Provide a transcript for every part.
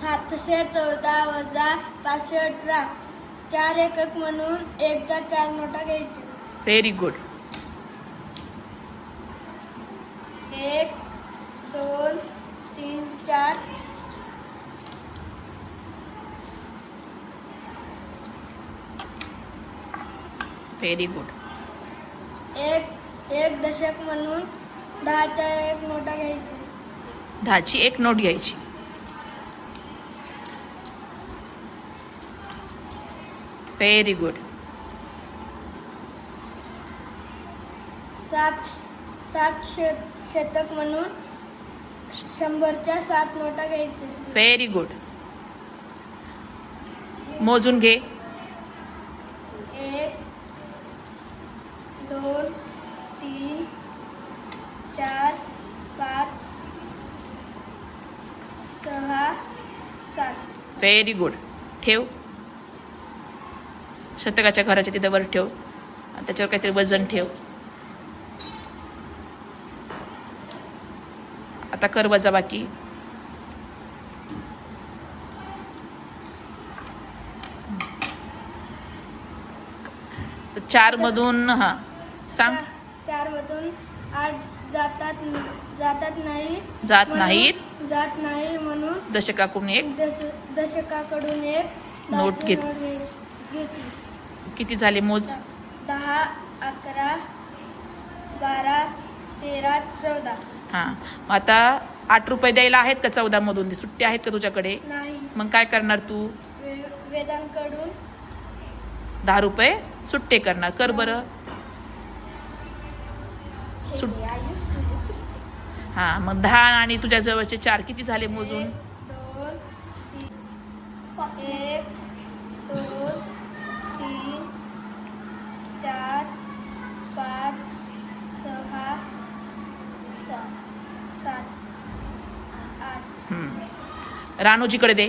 सातशे चौदा वजा पाचशे अठरा चार एकक म्हणून एकचा चार नोटा घ्यायचे. व्हेरी गुड एक दोन तीन चार. व्हेरी गुड एक एक दशक म्हणून दहाच्या एक नोटा घ्यायचे. दहाची एक नोट घ्यायची. व्हेरी गुड सात सात शे शतक म्हणून शंभरच्या सात नोटा घ्यायचे. व्हेरी गुड मोजून घे. एक दोन तीन चार पाच सहा सात. व्हेरी गुड ठेव. शतकाच्या घराच्या तिथं वर ठेव. त्याच्यावर काहीतरी वजन ठेव. आता कर वजा बाकी. तर चार मधून हा सांग. चार मधून आठ जातात जातात नाही. जात नाहीत. जात नाही म्हणून दशकाकडून एक. दश दशकाकडून एक. नोट घेत- घेतली किती झाले मोज? दहा अकरा बारा तेरा चौदा. हा. मग आता आठ रुपये द्यायला आहेत का चौदा मधून सुट्टे आहेत का तुझ्याकडे? नाही. मग काय करणार तू? वे- वेदांकडून. दहा रुपये सुट्टे करणार. कर बरं. सुट- हे आयुष तुझे सुट- हा. मग दहा आणि तुझ्या जवळचे चार किती झाले मोजून? एक, दोन तीन एक दोन तीन चार पाच सहा सात आठ. हम्म. रानूजीकडे दे.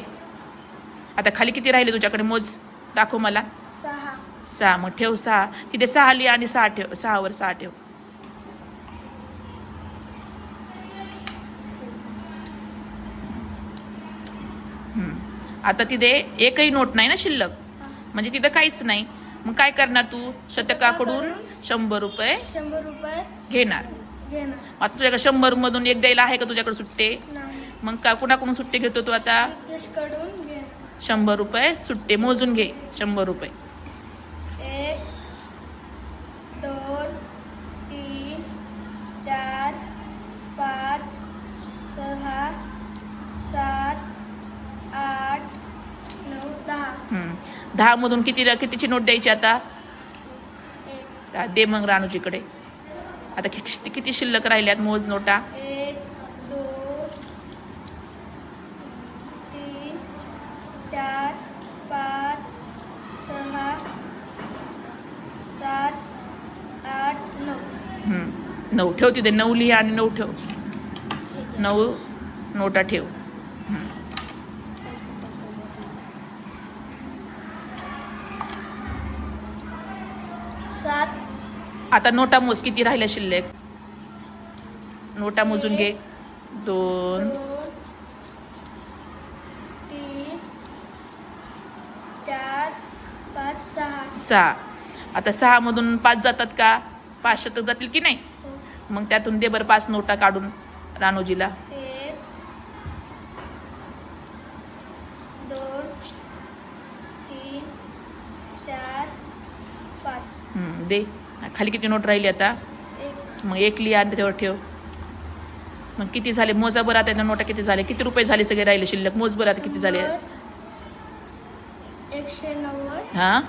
आता खाली किती राहिले तुझ्याकडे? मोज दाखव मला. सहा. सहा. मग ठेव सहा. तिथे सहा लिहा आणि सहा ठेव. सहावर सहा ठेव. आता तिथे एकही नोट नाही ना शिल्लक? म्हणजे तिथं काहीच नाही. मग काय करणार तू? शतकाकडून शंभर रुपये शंभर रुपये घेणार. घेणार. आता तुझ्याकडे शंभर मधून एक द्यायला आहे का तुझ्याकडे सुट्टे? नाही. मग का कुणाकडून सुट्टे घेतो तू आता? शंभर रुपये सुट्टे मोजून घे शंभर रुपये एक दोन तीन चार पाच सहा सात आठ नऊ दहा हम्म. दहा मधून किती कितीची नोट द्यायची आता? दे मग रानूजीकडे आता किती किती शिल्लक राहिल्यात मोज नोटा? एक दोन तीन चार पाच सहा सात आठ नऊ. नऊ ठेव तिथे. नऊ लिहा आणि नऊ ठेव. नऊ नोटा ठेव. सात. आता नोटा मोज किती राहिल्या शिल्लक? नोटा मोजून घे. दोन. तीन चार पाच सहा. सहा. आता सहा मधून पाच जातात का? पाच शतक जातील की नाही? हो. मग त्यातून दे बरं पाच नोटा काढून रानोजीला. दोन तीन चार हम्म, दे. खाली किती नोट राहिली आता? एक. मग एक लिहा आणि त्याच्यावर ठेव. मग किती झाले? मोजा बरं आता त्या नोटा किती झाले? किती रुपये झाले सगळे राहिले शिल्लक? मोज बरं आता किती झाले? एकशे नव्वद हा?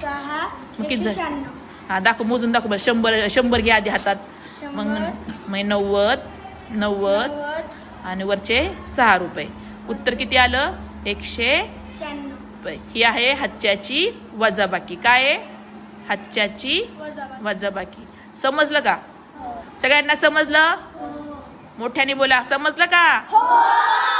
सहा मग किती एकशे झाले? शहाण्णव. हा दाखव मोजून दाखव बरं. शंभर शंभर घ्या आधी हातात. मग शंभर. मग नव्वद नव्वद नव्वद. आणि वरचे सहा रुपये. उत्तर किती आलं? एकशे ही आहे हच्च्याची वजाबाकी. काय आहे? हच्च्याची वजाबाकी. समजलं का? हो. सगळ्यांना समजलं? हो. मोठ्याने बोला. समजलं का? हो.